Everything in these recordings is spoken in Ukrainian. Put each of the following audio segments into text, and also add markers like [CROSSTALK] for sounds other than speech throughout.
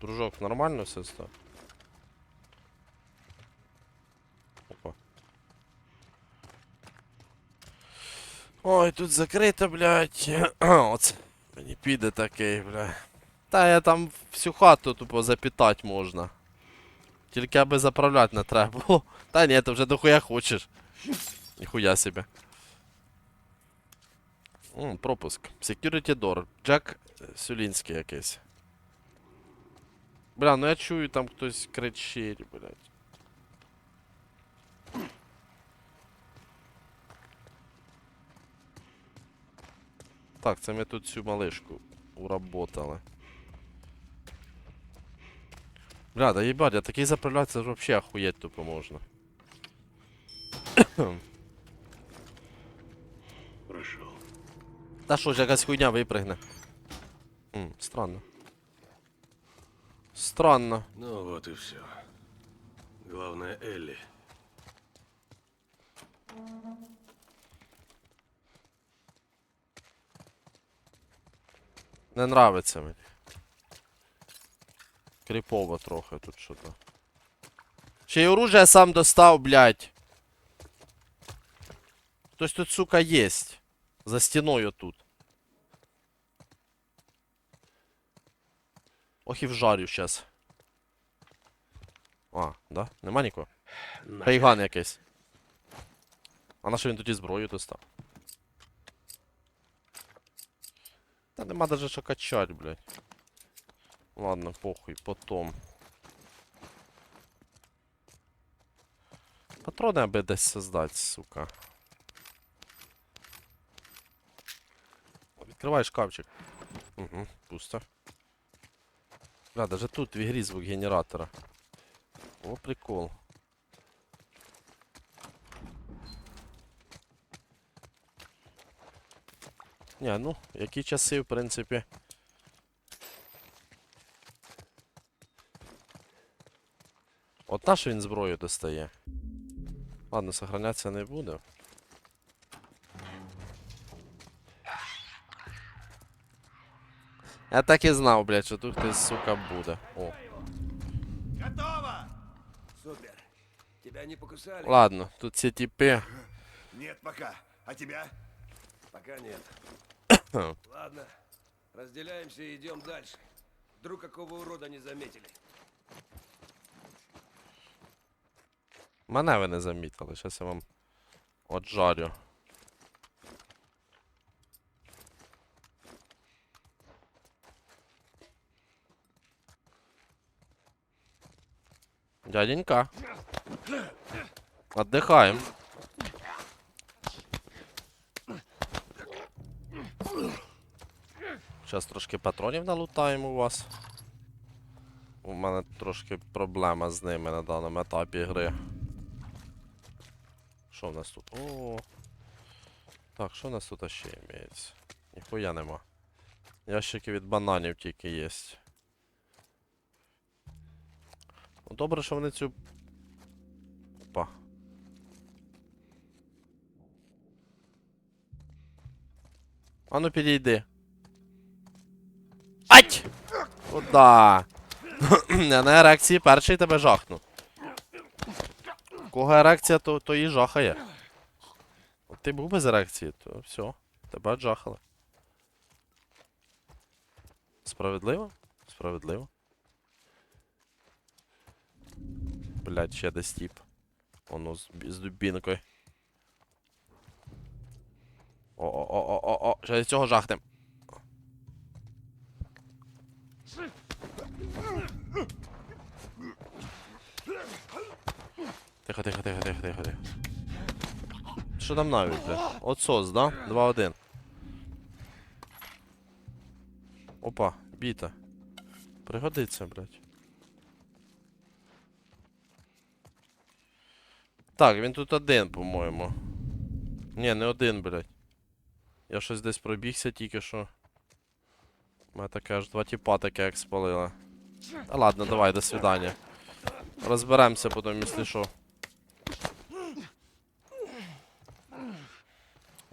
Дружок, нормально все став? Опа. Ой, тут закрито, блядь. [CLEARS THROAT] Оце. Мені піде такий, бля. Та я там всю хату тупо запітать можна. Тільки аби заправляти не треба було. [LAUGHS] Та ні, ти вже дохуя хочеш. Ніхуя себе. М, пропуск. Security door. Джек Сюлінський якийсь. Бля, ну я чую, там хтось кричить, блядь. Так, це ми тут цю малишку уработали. Бля, да їбать, я такий заправляти, це ж вообще охуєть тупо можна. Прошел. Та що ж, якась хуйня випригне. М, странно. Странно. Ну вот и все. Главное, Элли. Не нравиться мені. Кріпово трохи тут що-то. Ще й оружие сам достав, блядь. Хтось тут, сука, єсть. За стіною тут. Ох і вжарю щас. А, да? Нема нікого? На. Фейган якийсь. А на що він тоді зброю достав? Та нема даже що качать, блядь. Ладно, похуй, потом. Патрони аби десь создать, сука. Відкривай шкафчик. Угу, пусто. Бля, даже тут в ігрі звук генератора. О, прикол. Ні, ну, які часи, в принципі. От на що він зброю достає? Ладно, сохранятися не буде. Я так і знав, блядь, що тут хтось, сука, буде. О, Готово! Супер. Тебя не покусали? ладно, тут ці типи. Нет пока. А тебя? Пока нет. [COUGHS] Ладно. Разделяемся и идем дальше. Вдруг какого урода не заметили. Мене ви не замітили, зараз я вам отжарю. Дяденька. Отдыхаем. Зараз трошки патронів налутаємо у вас. У мене трошки проблема з ними на даному етапі гри. Що в нас тут? О. Так, що в нас тут ще імеється? Ніхуя нема. Ящики від бананів тільки є. Добре, що вони цю. Опа. А ну підійди. Ать! Куда? [CLEARS THROAT] Я на ерекції перший тебе жахну. Кого ерекція, то, то і жахає. От ти був без ерекції, то все, тебе жахали. Справедливо? Справедливо. Блять, ще десь тіп. Воно з, з дубінкою. О-о-о-о-о-о, ще цього жахнем. Тихо, тихо, тихо, тихо, тихо, тихо. Що там навіть, бля? Отсос, да? 2-1. Опа, біта. Пригодиться, блядь. Так, він тут один, по-моєму. Ні, не один, блядь. Я щось десь пробігся тільки що. У мене таке аж два тіпа таке як спалила. Та ладно, давай, до свидання. Розберемося потім, якщо що.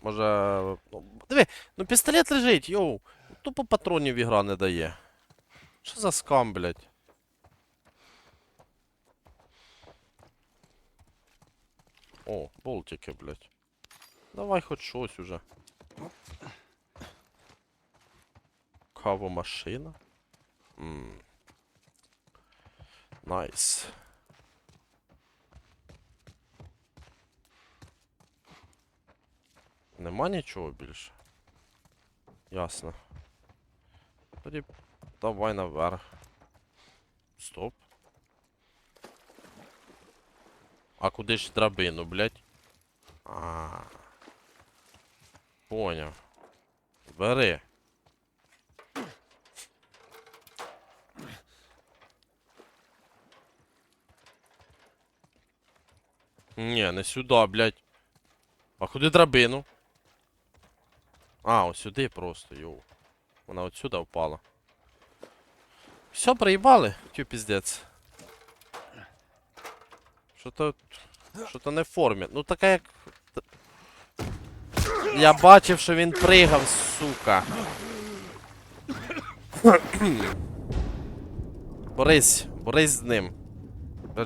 Може. ну, Диви, ну пістолет лежить, йоу. Тупо патронів ігра не дає. Що за скам, блядь? О, болтики, блядь. Давай хоч щось уже. Кавомашина. Ммм. Найс. Нема нічого більше. Ясно. Тоді давай наверх. Стоп. А куди ж драбину, блядь? А. Поняв. Бери. Ні, не сюди, блядь. А куди драбину? А, ось сюди просто, йоу. Вона от сюди впала. Все, проїбали? Тю піздець. Що то. Що то не в формі. Ну така як. Я бачив, що він пригав, сука. Борись, борись з ним.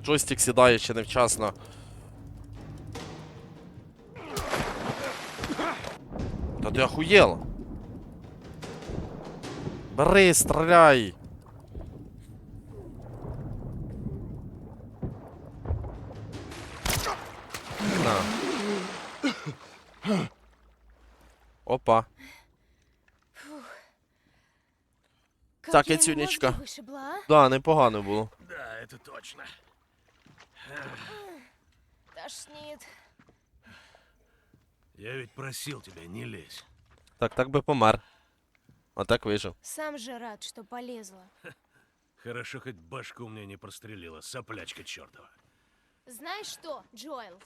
Джойстик сідає ще невчасно. Та ти охуєл? Бери, стріляй! На. Опа. Как Так, я я ему Цюнечка. мозги вышибла, а? Да, непогано було. Да, это точно. Тошнит. Я ведь просил тебя не лезь. Так, так би помер. А так вижив. Сам же рад, что полезла. Хорошо, хоть башку мне не прострелила, соплячка чертова. Знаешь что, Джоэл?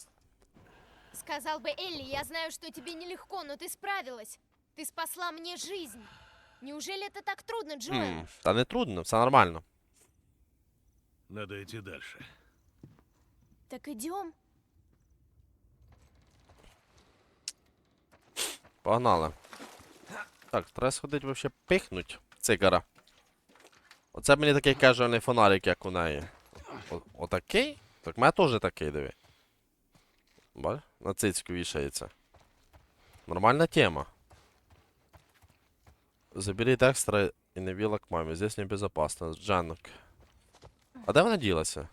Сказал бы Элли, я знаю, что тебе нелегко, но ты справилась. Ты спасла мне жизнь. Неужели это так трудно, Джоэл? Хм, та не трудно, все нормально. Надо идти дальше. Так идем. Погнали. Так, треба сходити вообще пихнуть цигара. Оце мені такий кежуальний фонарик, як у неї. О- отакий? Так в мене теж такий, диви. Бач? На цицьку вішається. Нормальна тема. Заберіть екстра і не віла к мамі. Здесь небезопасно. Джанок. А де вона ділася?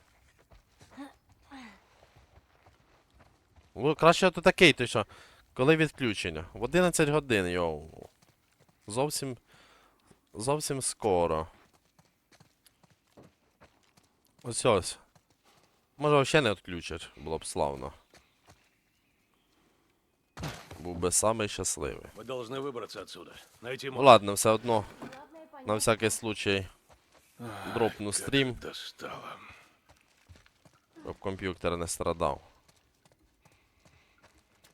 Ну, краще то такий, той що. Коли відключення? В 11 годин, йоу. Зовсім. Зовсім скоро. Ось ось. Може взагалі не відключать, було б славно. Був би самий щасливий. Мы должны выбраться отсюда. Найти Ну мост. ладно, все одно. На всякий случай. Дропну стрім, Достало. щоб комп'ютер не страдав.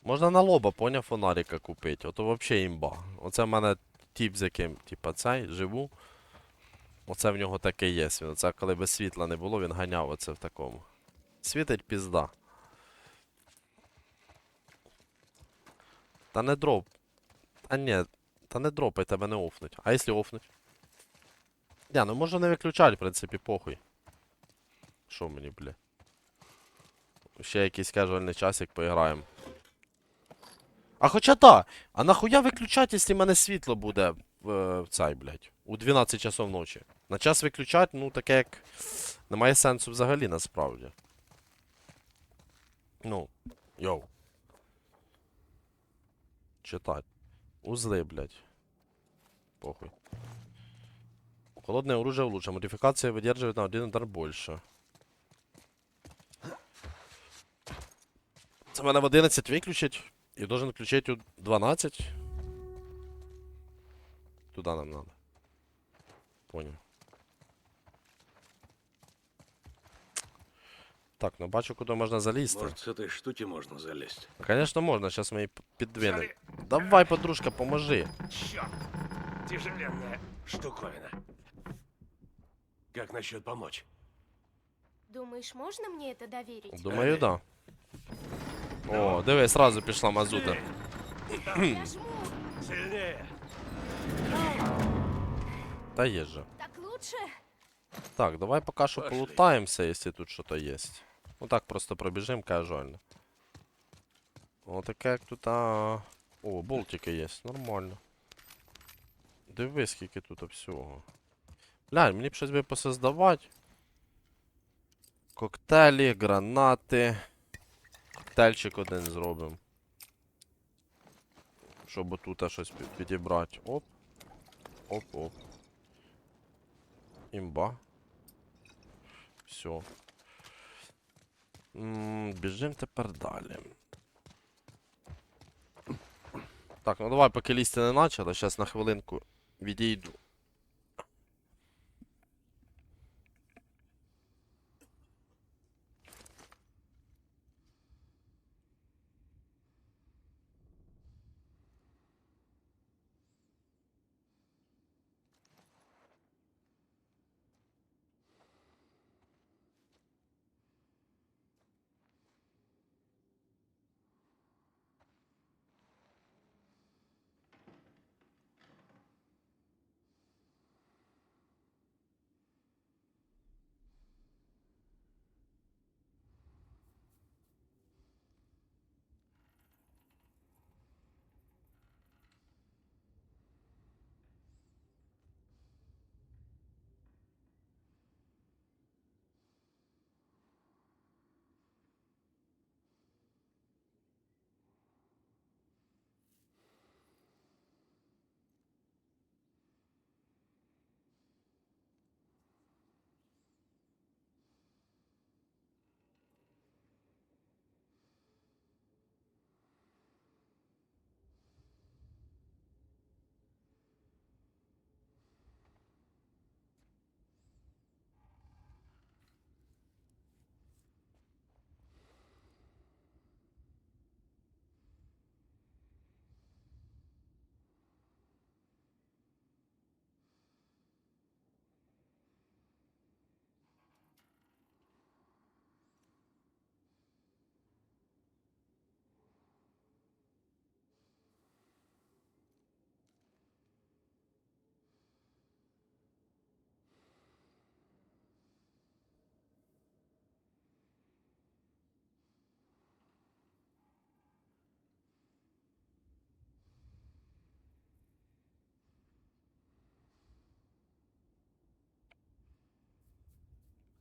Можна на лоба, поняв, фонарика купити. Ото взагалі імба. Оце в мене тіп, з яким, типа, цей, живу. Оце в нього таке є. Він оце коли без світла не було, він ганяв оце в такому. Світить пізда. Та не дроп. А ні, та не дропай, тебе не офнуть. А якщо офнуть? Ні, ну можна не виключати, в принципі, похуй. Що мені, бля? Ще якийсь кежуальний часик поіграємо. А хоча так, а нахуя виключати, якщо в мене світло буде в, е, в цей, блядь, у 12 часов ночі. На час виключати, ну таке як. Немає сенсу взагалі насправді. Ну, йоу. Читать. Узли, блядь. Похуй. Холодное оружие лучше. Модификация выдерживает на один удар больше. Це мене в 11 виключить. І должен включити у 12. Туда нам надо. Понял. Так, ну бачу, куди можна залізти. Может, с этой штуки можно залезть. Конечно, можна, зараз ми її п- піддвинемо. Давай, подружка, поможи. Черт! Тяжеленная штуковина. Как насчет помочь? Думаешь, можно мне это доверить? Думаю, да. О, диви, сразу пішла мазута. Я жму. Сильнее! Та є же. Так давай поки що Пошли. полутаємося, якщо тут щось є. Ну так просто пробіжимо кажуально. Отаке як тут. А... О, болтики є, нормально. Диви, скільки тут всього. Глянь, мені б щось би посоздавати. Коктейлі, гранати. Коктейльчик один зробимо. Щоб отут щось підібрати. Оп. Оп-оп. Імба. Все. Біжим тепер далі. Так, ну давай, поки лізти не почали, зараз на хвилинку відійду.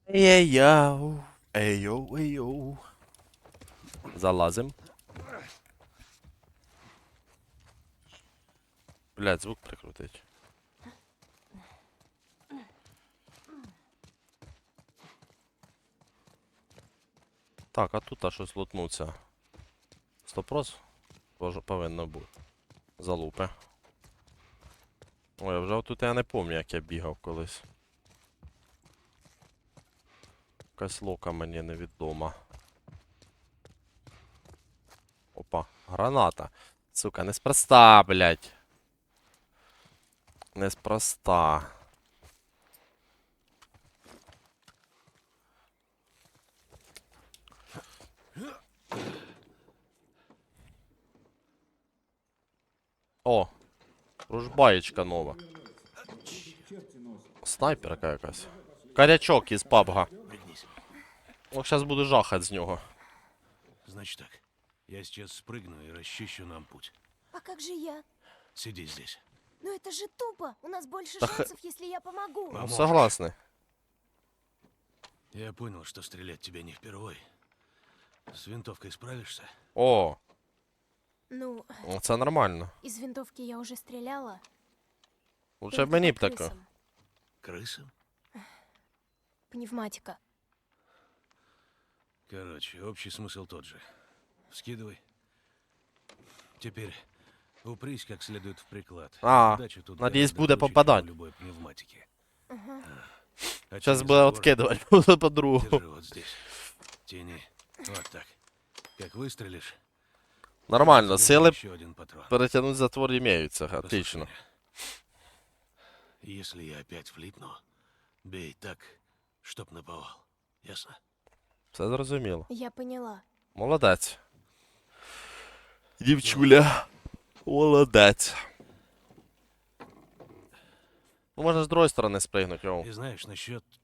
Ей-йоу, ей-йоу, ей-йоу. Залазим. Блядь, звук прикрутить. Так, а тут а щось лутнуться. Стопрос? Повинно бути. Залупи. Ой, вже тут я не пам'ятаю, як я бігав колись. Якась лока мені невідома. Опа, граната. Сука, неспроста, блядь. Неспроста. О, ружбаєчка нова. Снайперка якась. Корячок із пабга. Пригнись. Ох, зараз буду жахать з нього. Значит так. Я сейчас спрыгну и расчищу нам путь. А как же я? Сиди здесь. Ну это же тупо. У нас больше Да х- шансов, если я помогу. Поможешь. Согласний. Я понял, что стрелять тебе не впервой. С винтовкой справишься? О, Ну, це нормально. из винтовки я уже стреляла. Лучше только б мені по б таке. крысам. Крысам? Пневматика. Короче, общий смысл тот же. Скидывай. Теперь упрись как следует в приклад. А, надеюсь, буду попадать. Любой пневматики. Угу. А Сейчас бы откидывать [LAUGHS] буду по-другому. вот здесь. Тяни. Вот так. Как выстрелишь. Нормально, силы Протянуть затвор имеются. Отлично. Если я опять влипну, бей так, чтоб наповал. Ясно? Все зрозуміло. Я поняла. Молодець. Дівчуля. Молодець. Ну, можна з другої сторони спригнути, йоу. И знаешь, насчет